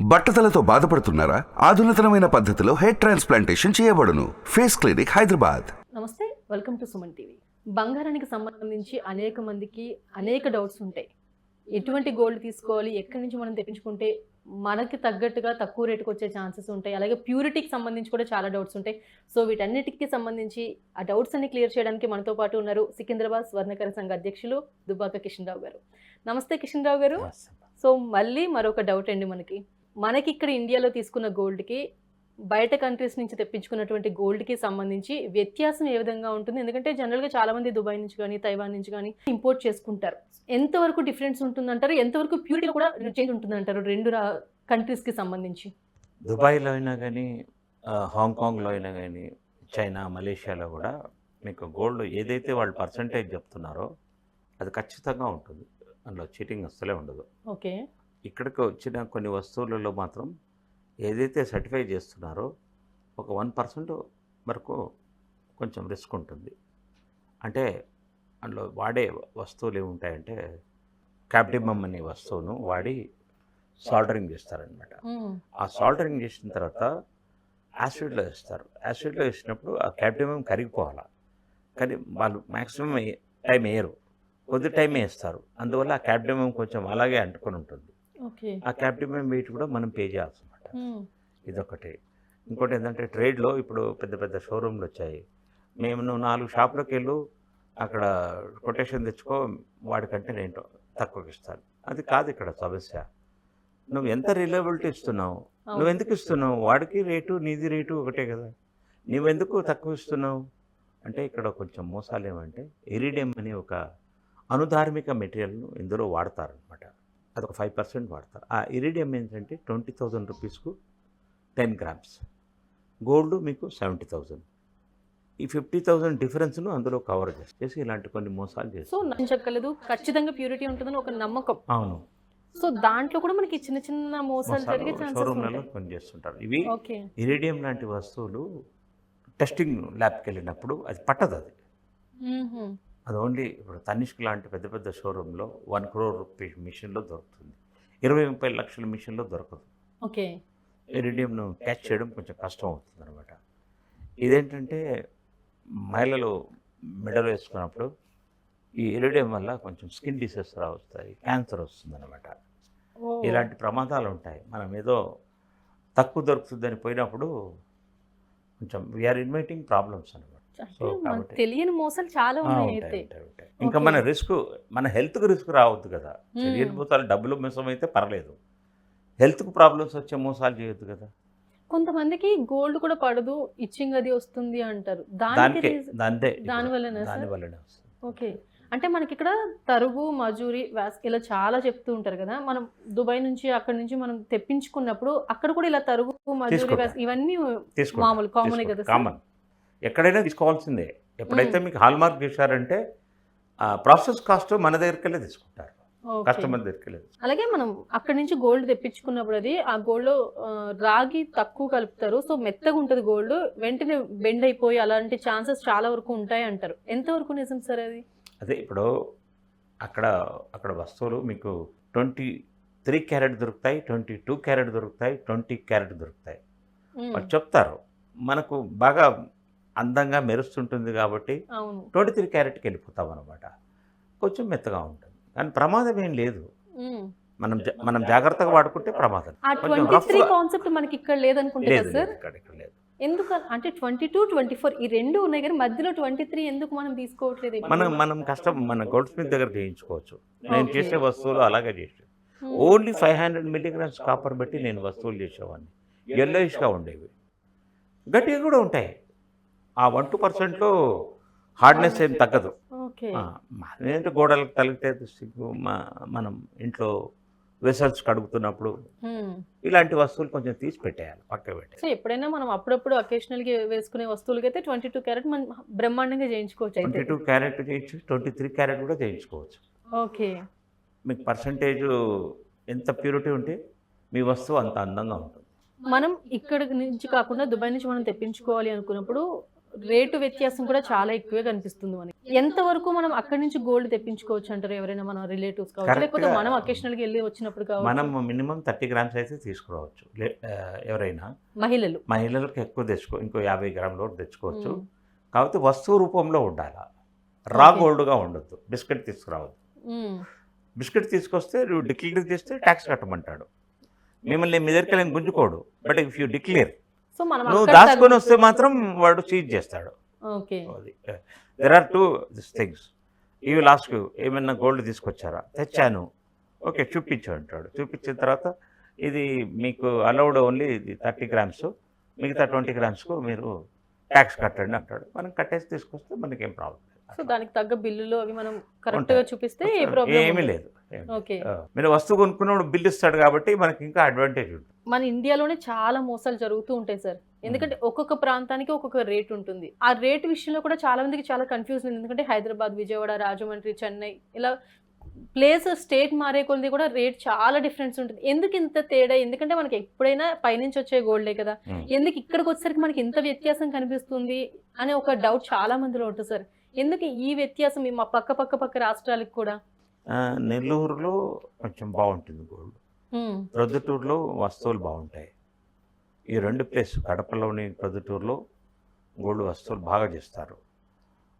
బట్టతలతో బాధపడుతున్నారా? ఆధునితనమైన పద్ధతిలో హెయిర్ ట్రాన్స్ప్లాంటేషన్ చేయబడును. Face clinic Hyderabad. నమస్తే వెల్కమ్ టు సుమన్ టీవీ. బంగారానికి సంబంధించి అనేక మందికి అనేక డౌట్స్ ఉంటాయి. ఎటువంటి గోల్డ్ తీసుకోవాలి ఎక్కడి నుంచి మనం తెప్పించుకుంటే మనకి తగ్గట్టుగా తక్కువ రేటుకి వచ్చే ఛాన్సెస్ ఉంటాయి. అలాగే ప్యూరిటీకి సంబంధించి కూడా చాలా డౌట్స్ ఉంటాయి. సో వీటన్నిటికీ సంబంధించి ఆ డౌట్స్ అన్ని క్లియర్ చేయడానికి మనతో పాటు ఉన్నారు సికింద్రాబాద్ స్వర్ణకర సంఘ అధ్యక్షులు దుబ్బాక కిషన్ రావు గారు. నమస్తే కిషన్ రావు గారు సో మళ్ళీ మరొక డౌట్ అండి మనకి. మనకి ఇక్కడ ఇండియాలో తీసుకున్న గోల్డ్కి బయట కంట్రీస్ నుంచి తెప్పించుకున్నటువంటి గోల్డ్కి సంబంధించి వ్యత్యాసం ఏ విధంగా ఉంటుంది? ఎందుకంటే జనరల్గా చాలా మంది దుబాయ్ నుంచి కానీ తైవాన్ నుంచి కానీ ఇంపోర్ట్ చేసుకుంటారు. ఎంతవరకు డిఫరెన్స్ ఉంటుందంటారు? ఎంతవరకు ప్యూరిటీ కూడా చేంజ్ ఉంటుందంటారు రెండు కంట్రీస్కి సంబంధించి? దుబాయ్లో అయినా కానీ హాంకాంగ్లో అయినా కానీ చైనా మలేషియాలో కూడా మీకు గోల్డ్ ఏదైతే వాళ్ళు పర్సంటేజ్ చెప్తున్నారో అది ఖచ్చితంగా ఉంటుంది. అందులో చీటింగ్ అస్సలే ఉండదు. ఓకే. ఇక్కడికి వచ్చిన కొన్ని వస్తువులలో మాత్రం ఏదైతే సర్టిఫై చేస్తున్నారో ఒక వన్ పర్సెంట్ వరకు కొంచెం రిస్క్ ఉంటుంది. అంటే అందులో వాడే వస్తువులు ఏముంటాయంటే క్యాప్టిమమ్ అనే వస్తువును వాడి సాల్డరింగ్ చేస్తారనమాట ఆ సాల్డరింగ్ చేసిన తర్వాత యాసిడ్లో వేస్తారు. యాసిడ్లో వేసినప్పుడు ఆ క్యాప్టిమం కరిగిపోవాలి. కానీ వాళ్ళు మ్యాక్సిమం టైం వేయరు. కొద్ది టైం వేస్తారు. అందువల్ల ఆ క్యాప్టిమం కొంచెం అలాగే అంటుకొని ఉంటుంది. ఆ క్యాప్టిమం వెయిట్ కూడా మనం పే చేయాల్సి అనమాట ఇదొకటి ఇంకోటి ఏంటంటే ట్రేడ్లో ఇప్పుడు పెద్ద పెద్ద షోరూమ్లు వచ్చాయి. మేము నువ్వు నాలుగు షాపులకు వెళ్ళు అక్కడ కొటేషన్ తెచ్చుకో వాడికంటే నేను తక్కువకి ఇస్తాను. అది కాదు ఇక్కడ సమస్య. నువ్వు ఎంత రిలయబిలిటీ ఇస్తున్నావు? నువ్వు ఎందుకు ఇస్తున్నావు? వాడికి రేటు నీది రేటు ఒకటే కదా. నువ్వెందుకు తక్కువ ఇస్తున్నావు? అంటే ఇక్కడ కొంచెం మోసాలు ఏమంటే ఇరిడియం అనే ఒక అనుధార్మిక మెటీరియల్ను ఇందులో వాడతారనమాట అది ఒక ఫైవ్ పర్సెంట్ వాడతారు. ఆ ఇరిడియం ఏంటంటే ట్వంటీ థౌజండ్ రూపీస్కు టెన్ గ్రామ్స్. గోల్డ్ మీకు సెవెంటీ థౌజండ్ ఈ ఫిఫ్టీ థౌజండ్ డిఫరెన్స్ను అందులో కవర్ చేసి ఇలాంటి కొన్ని మోసాలు సో చేస్తారు. నచ్చక్కలేదు ఖచ్చితంగా ప్యూరిటీ ఉంటుందని ఒక నమ్మకం. అవును. సో దాంట్లో కూడా మనకి చిన్న చిన్న మోసాలు జరిగే ఛాన్సెస్ షోరూమ్లలో కొన్ని చేస్తుంటారు. ఇవి ఇరిడియం లాంటి వస్తువులు టెస్టింగ్ ల్యాబ్కి వెళ్ళినప్పుడు అది పట్టదు అది అది ఓన్లీ ఇప్పుడు తనిష్క్ లాంటి పెద్ద పెద్ద షోరూంలో వన్ క్రోర్ రూపీస్ మిషన్లో దొరుకుతుంది. ఇరవై ముప్పై లక్షల మిషన్లో దొరకదు. ఓకే. ఇరిడియంను క్యాచ్ చేయడం కొంచెం కష్టం అవుతుంది అనమాట ఇదేంటంటే మహిళలు మెడలు వేసుకున్నప్పుడు ఈ ఇరిడియం వల్ల కొంచెం స్కిన్ డిసీజ్ రా వస్తాయి క్యాన్సర్ వస్తుంది అనమాట ఇలాంటి ప్రమాదాలు ఉంటాయి. మనం ఏదో తక్కువ దొరుకుతుందని పోయినప్పుడు కొంచెం వీఆర్ ఇన్వైటింగ్ ప్రాబ్లమ్స్ అనమాట తెలియని మోసాలు చాలా ఉన్నాయి. ఇంకా మన రిస్క్ మన హెల్త్కి రిస్క్ రావద్దు కదా. తెలియని మోసాలు డబ్బులు మోసం అయితే పర్లేదు. హెల్త్కి ప్రాబ్లమ్స్ వచ్చే మోసాలు చేయొద్దు కదా. కొంతమందికి గోల్డ్ కూడా పడదు ఇచ్చింగ్ అది వస్తుంది అంటారు. దానికి దాని వల్లనా ఓకే. అంటే మనకి ఇక్కడ తరుగు మజూరి వ్యాస్ ఇలా చాలా చెప్తూ ఉంటారు కదా. మనం దుబాయ్ నుంచి అక్కడ నుంచి మనం తెప్పించుకున్నప్పుడు అక్కడ కూడా ఇలా తరుగు మజూరి. వ్యాస్ ఇవన్నీ మామూలు కామన్ కదా? కామన్ ఎక్కడైనా తీసుకోవాల్సిందే. ఎప్పుడైతే మీకు హాల్ మార్క్ చేశారంటే ప్రాసెస్ కాస్ట్ మన దగ్గరికెళ్ళే తీసుకుంటారు. కస్టమర్ దగ్గరికెళ్ళే అలాగే మనం అక్కడ నుంచి గోల్డ్ తెప్పించుకున్నప్పుడు అది ఆ గోల్డ్ రాగి తక్కువ కలుపుతారు. సో మెత్తగా ఉంటుంది గోల్డ్. వెంటనే బెండ్ అయిపోయి అలాంటి ఛాన్సెస్ చాలా వరకు ఉంటాయి అంటారు. ఎంతవరకు నిజం సార్ అది? అదే ఇప్పుడు అక్కడ అక్కడ వస్తువులు మీకు ట్వంటీ త్రీ క్యారెట్ దొరుకుతాయి ట్వంటీ టూ క్యారెట్ దొరుకుతాయి ట్వంటీ క్యారెట్ దొరుకుతాయి. వాళ్ళు చెప్తారు. మనకు బాగా అందంగా మెరుస్తుంటుంది కాబట్టి ట్వంటీ త్రీ క్యారెట్కి వెళ్ళిపోతాం అనమాట కొంచెం మెత్తగా ఉంటుంది. కానీ ప్రమాదం ఏం లేదు. మనం మనం జాగ్రత్తగా వాడుకుంటే ప్రమాదం. కాన్సెప్ట్ మనకి ఇక్కడ లేదనుకుంటే లేదు కదా లేదు సార్? ఇక్కడ ఇక్కడ లేదు. ఎందుకు అంటే ట్వంటీ టూ ట్వంటీ ఫోర్ ఈ రెండు ఉన్నాయి కానీ మధ్యలో ట్వంటీ త్రీ ఎందుకు మనం తీసుకోవట్లేదు? మనం మనం కష్టం మన గోల్డ్ స్మిత్ దగ్గర చేయించుకోవచ్చు. నేను. చేసే వస్తువులు అలాగే చేసాను only five hundred milligrams copper పెట్టి నేను వస్తువులు చేసేవాడిని. ఎల్లోయిష్గా ఉండేవి. గట్టిగా కూడా ఉంటాయి. ఆ వన్ టూ పర్సెంట్లో హార్డ్నెస్ ఏం తగ్గదు. ఏంటంటే గోడలకు తలిగితే మనం ఇంట్లో వెసల్స్ కడుగుతున్నప్పుడు. ఇలాంటి వస్తువులు కొంచెం తీసి పెట్టేయాలి పక్క పెట్టేయాలి. సో ఎప్పుడైనా మనం అప్పుడప్పుడు occasional గా వేసుకునే వస్తువులకి అయితే ట్వంటీ టూ క్యారెట్ మనం బ్రహ్మాండంగా చేయించుకోవచ్చు ట్వంటీ టూ క్యారెట్ చేయొచ్చు ట్వంటీ త్రీ క్యారెట్ కూడా చేయించుకోవచ్చు. ఓకే. మీకు పర్సంటేజ్ ఎంత ప్యూరిటీ ఉంటే మీ వస్తువు అంత అందంగా ఉంటుంది. మనం ఇక్కడ నుంచి కాకుండా దుబాయ్ నుంచి మనం తెప్పించుకోవాలి అనుకున్నప్పుడు రేటు వ్యత్యాసం కూడా చాలా ఎక్కువే కనిపిస్తుంది మనకి. ఎంత వరకు మనం అక్కడి నుంచి గోల్డ్ తెప్పించుకోవచ్చు అంటారు ఎవరైనా మన రిలేటివ్స్ కావచ్చు? లేకపోతే మనం అకేషనల్గా వెళ్ళి వచ్చినప్పుడు మనం మినిమం థర్టీ గ్రామ్స్ అయితే తీసుకురావచ్చు. ఎవరైనా. మహిళలు. మహిళలకు ఎక్కువ తెచ్చుకో ఇంకో యాభై గ్రాముల తెచ్చుకోవచ్చు. కాకపోతే వస్తువు రూపంలో ఉండాలి? రా. గోల్డ్గా ఉండొద్దు. బిస్కెట్ తీసుకురావద్దు. బిస్కెట్ తీసుకొస్తే నువ్వు డిక్లేర్ చేస్తే ట్యాక్స్ కట్టమంటాడు. మిమ్మల్ని మీ దగ్గరికి వెళ్ళి గుంజుకోడు. But if you declare so మనం నువ్వు దాచుకొని వస్తే మాత్రం వాడు సీజ్ చేస్తాడు. Okay. There are two this things ఇవి లాస్ట్ ఏమైనా గోల్డ్ తీసుకొచ్చారా? తెచ్చాను. ఓకే చూపించు అంటాడు. చూపించిన తర్వాత ఇది మీకు అలౌడ్ ఓన్లీ ఇది థర్టీ గ్రామ్స్ మిగతా ట్వంటీ గ్రామ్స్కు మీరు ట్యాక్స్ కట్టండి అంటాడు. మనం కట్టేసి తీసుకొస్తే మనకి ఏం ప్రాబ్లం సో దానికి తగ్గ బిల్లులు అవి మనం కరెక్ట్ ఉంటాయి. గా చూపిస్తే ఏమీ లేదు. మీరు వస్తువు కొనుక్కున్నప్పుడు బిల్ ఇస్తాడు కాబట్టి మనకి ఇంకా అడ్వాంటేజ్ ఉంటుంది. మన ఇండియాలోనే చాలా మోసాలు జరుగుతూ ఉంటాయి సార్. ఎందుకంటే ఒక్కొక్క ప్రాంతానికి ఒక్కొక్క రేట్ ఉంటుంది. ఆ రేట్ విషయంలో కూడా చాలా మందికి చాలా కన్ఫ్యూజ్ ఉంది. ఎందుకంటే హైదరాబాద్ విజయవాడ రాజమండ్రి చెన్నై ఇలా ప్లేస్ స్టేట్ మారే కొలది కూడా రేట్ చాలా డిఫరెన్స్ ఉంటుంది. ఎందుకు ఇంత తేడా? ఎందుకంటే మనకి ఎప్పుడైనా పైనుంచి వచ్చే గోల్డే కదా. ఎందుకు ఇక్కడికి వచ్చేసరికి మనకి ఇంత వ్యత్యాసం కనిపిస్తుంది అనే ఒక డౌట్ చాలా మందిలో ఉంటుంది సార్. ఎందుకు ఈ వ్యత్యాసం మా పక్క పక్క పక్క రాష్ట్రాలకు కూడా? నెల్లూరులో కొంచెం బాగుంటుంది గోల్డ్. ప్రొద్దుటూరులో వస్తువులు బాగుంటాయి. ఈ రెండు ప్లేస్ కడపలోని ప్రొద్దుటూరులో గోల్డ్ వస్తువులు బాగా చేస్తారు.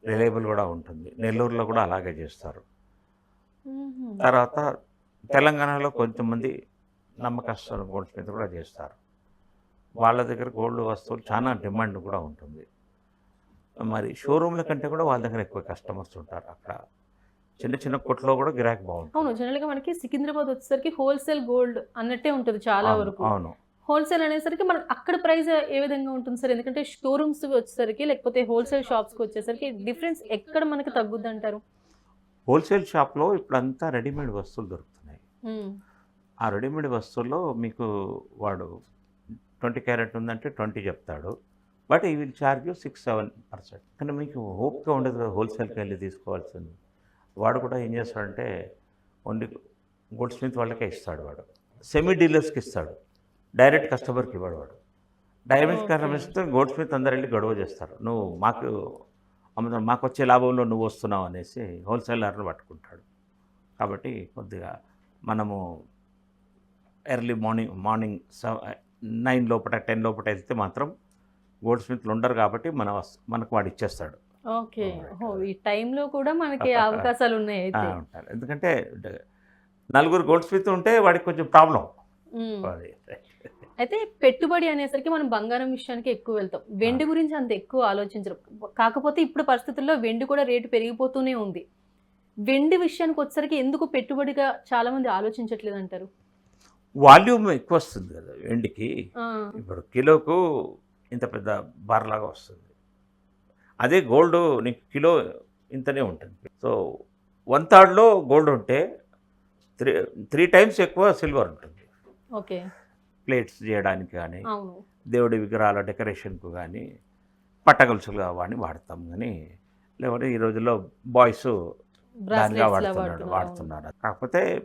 రిలయబుల్ కూడా ఉంటుంది. నెల్లూరులో కూడా అలాగే చేస్తారు. తర్వాత తెలంగాణలో కొంతమంది నమ్మకస్తులు గోల్డ్ స్మిత్ కూడా చేస్తారు. వాళ్ళ దగ్గర గోల్డ్ వస్తువులు చాలా డిమాండ్ కూడా ఉంటుంది. మరి షోరూమ్ల కంటే కూడా వాళ్ళ దగ్గర ఎక్కువ కస్టమర్స్ ఉంటారు అక్కడ. చిన్న చిన్న కొట్లో కూడా గిరాకీ అవును బాగుంటుంది జనరల్గా మనకి సికింద్రాబాద్ వచ్చేసరికి హోల్సేల్ గోల్డ్ అన్నట్టే ఉంటుంది చాలా అవును, వరకు. అవును. హోల్సేల్ అనేసరికి మనకి అక్కడ ప్రైస్ ఏ విధంగా ఉంటుంది సార్? ఎందుకంటే షోరూమ్స్ వచ్చేసరికి లేకపోతే హోల్సేల్ షాప్స్కి వచ్చేసరికి డిఫరెన్స్ ఎక్కడ మనకి తగ్గుద్ది అంటారు? హోల్సేల్ షాప్లో ఇప్పుడంతా రెడీమేడ్ వస్తువులు దొరుకుతున్నాయి. ఆ రెడీమేడ్ వస్తువుల్లో మీకు వాడు ట్వంటీ క్యారెట్ ఉందంటే ట్వంటీ చెప్తాడు. But he will charge six seven percent. కానీ మీకు ఓపిక ఉండదు కదా హోల్సేల్కి వెళ్ళి తీసుకోవాల్సింది. వాడు కూడా ఏం చేస్తాడంటే ఓన్లీ గోల్డ్ స్మిత్ వాళ్ళకే ఇస్తాడు వాడు. సెమీ డీలర్స్కి ఇస్తాడు. డైరెక్ట్ కస్టమర్కి ఇవ్వడు వాడు. డైరెక్ట్ ఇస్తే గోల్డ్ స్మిత్ అందరు వెళ్ళి గొడవ చేస్తారు. నువ్వు మాకు అమ్ముతావు మాకు వచ్చే లాభంలో నువ్వు వస్తున్నావు అనేసి హోల్సేలర్లు పట్టుకుంటాడు. కాబట్టి కొద్దిగా మనము ఎర్లీ మార్నింగ్ మార్నింగ్ నైన్ లోపల టెన్ లోపల వెళ్తే మాత్రం గోల్డ్ స్మిత్లు ఉండరు కాబట్టి మన మనకు వాడు ఇచ్చేస్తాడు. ఓకే. ఓ ఈ టైంలో కూడా మనకి అవకాశాలు ఉన్నాయి ఉంటారు ఎందుకంటే నలుగురు గోల్డ్ స్మిత్ ఉంటే వాడికి కొంచెం ప్రాబ్లం. అయితే పెట్టుబడి అనేసరికి మనం బంగారం విషయానికి ఎక్కువ వెళ్తాం. వెండి గురించి అంత ఎక్కువ ఆలోచించరు. కాకపోతే ఇప్పుడు పరిస్థితుల్లో వెండి కూడా రేటు పెరిగిపోతూనే ఉంది. వెండి విషయానికి వచ్చేసరికి ఎందుకు పెట్టుబడిగా చాలా మంది ఆలోచించట్లేదు అంటారు? వాల్యూమ్ ఎక్కువ వస్తుంది కదా వెండికి. ఇప్పుడు కిలోకు ఇంత పెద్ద బార్లాగా వస్తుంది. అదే గోల్డ్ నీకు కిలో ఇంతనే ఉంటుంది. సో వన్ థర్డ్లో గోల్డ్ ఉంటే త్రీ త్రీ టైమ్స్ ఎక్కువ సిల్వర్ ఉంటుంది. ఓకే. ప్లేట్స్ చేయడానికి కానీ దేవుడి విగ్రహాల డెకరేషన్కు కానీ పట్టగొలుసులు వాడిని వాడతాం. కానీ లేకపోతే ఈ రోజుల్లో బాయ్స్ దానిగా వాడుతున్నాడు వాడుతున్నారు. కాకపోతే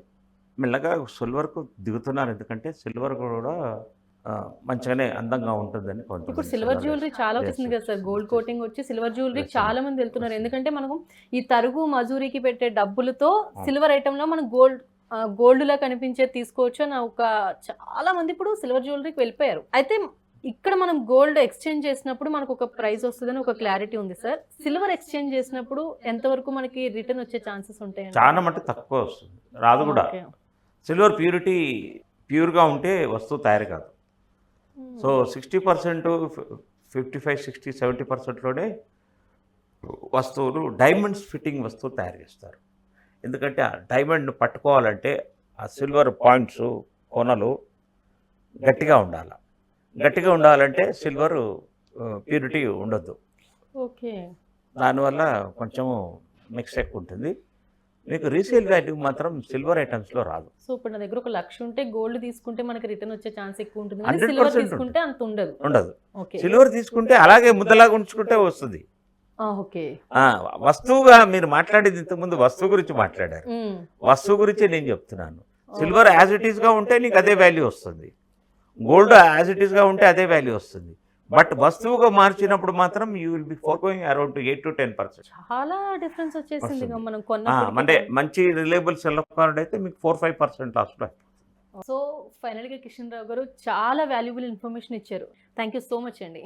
మెల్లగా సిల్వర్కు దిగుతున్నారు. ఎందుకంటే సిల్వర్ కూడా మంచిగానే అందంగా ఉంటుందని కొంతమంది ఇప్పుడు సిల్వర్ జ్యువెలరీ చాలా Yes, వచ్చేసింది కదా సార్. గోల్డ్. కోటింగ్ వచ్చి సిల్వర్ జ్యువెలరీ చాలా. మంది వెళ్తున్నారు. ఎందుకంటే మనకు ఈ తరుగు మజూరికి పెట్టే డబ్బులతో. సిల్వర్ ఐటమ్లో మనం గోల్డ్ గోల్డ్ లా కనిపించే తీసుకోవచ్చు అని ఒక చాలా మంది ఇప్పుడు సిల్వర్ జ్యువెలరీకి వెళ్ళిపోయారు. అయితే ఇక్కడ మనం గోల్డ్ ఎక్స్చేంజ్ చేసినప్పుడు మనకు ఒక ప్రైస్ వస్తుందని ఒక క్లారిటీ ఉంది సార్. సిల్వర్ ఎక్స్చేంజ్ చేసినప్పుడు ఎంతవరకు మనకి రిటర్న్ వచ్చే ఛాన్సెస్ ఉంటాయి చాలా మటుకు తక్కువ వస్తుంది. రాదు కూడా. సిల్వర్ ప్యూరిటీ ప్యూర్గా ఉంటే వస్తువు తయారు కాదు. So sixty percent fifty five sixty seventy పర్సెంట్లోనే వస్తువులు డైమండ్స్ ఫిట్టింగ్ వస్తువు తయారు చేస్తారు. ఎందుకంటే ఆ డైమండ్ పట్టుకోవాలంటే ఆ సిల్వర్ పాయింట్స్ కొనలు గట్టిగా ఉండాలి. గట్టిగా ఉండాలంటే సిల్వర్ ప్యూరిటీ ఉండొద్దు. ఓకే. దానివల్ల కొంచెం మిక్స్ ఎక్కువ ఉంటుంది. మీకు రీసేల్ వాల్యూ మాత్రం సిల్వర్ ఐటమ్స్లో రాదు. సో ఇప్పుడు నా దగ్గర ఒక లక్ష ఉంటే గోల్డ్ తీసుకుంటే మనకి రిటర్న్ వచ్చే ఛాన్స్ ఎక్కువ ఉంటుంది 100% సిల్వర్. తీసుకుంటే అంత ఉండదు. ఉండదు. సిల్వర్ తీసుకుంటే అలాగే ముద్దలాగా ఉంచుకుంటే వస్తుంది. ఓకే వస్తువుగా మీరు మాట్లాడేది ఇంతకుముందు వస్తువు గురించి మాట్లాడారు. వస్తువు గురించి నేను చెప్తున్నాను. సిల్వర్ యాజ్ ఇట్ ఈస్గా ఉంటే నీకు అదే వాల్యూ వస్తుంది. గోల్డ్ యాజ్ ఇట్ ఈస్గా ఉంటే అదే వాల్యూ వస్తుంది. బట్ వస్తువుగా మార్చినప్పుడు మాత్రం you will be four going around eight to ten percent చాలా డిఫరెన్స్ వచ్చేసింది మనం అంటే మంచి రిలయబుల్ సెల్ కార్డ్ అయితే మీకు ఫోర్ ఫైవ్ పర్సెంట్ లాస్ట్లో సో ఫైనల్గా కిషన్ రావు గారు చాలా వాల్యుబుల్ ఇన్ఫర్మేషన్ ఇచ్చారు. థ్యాంక్ యూ సో మచ్ అండి.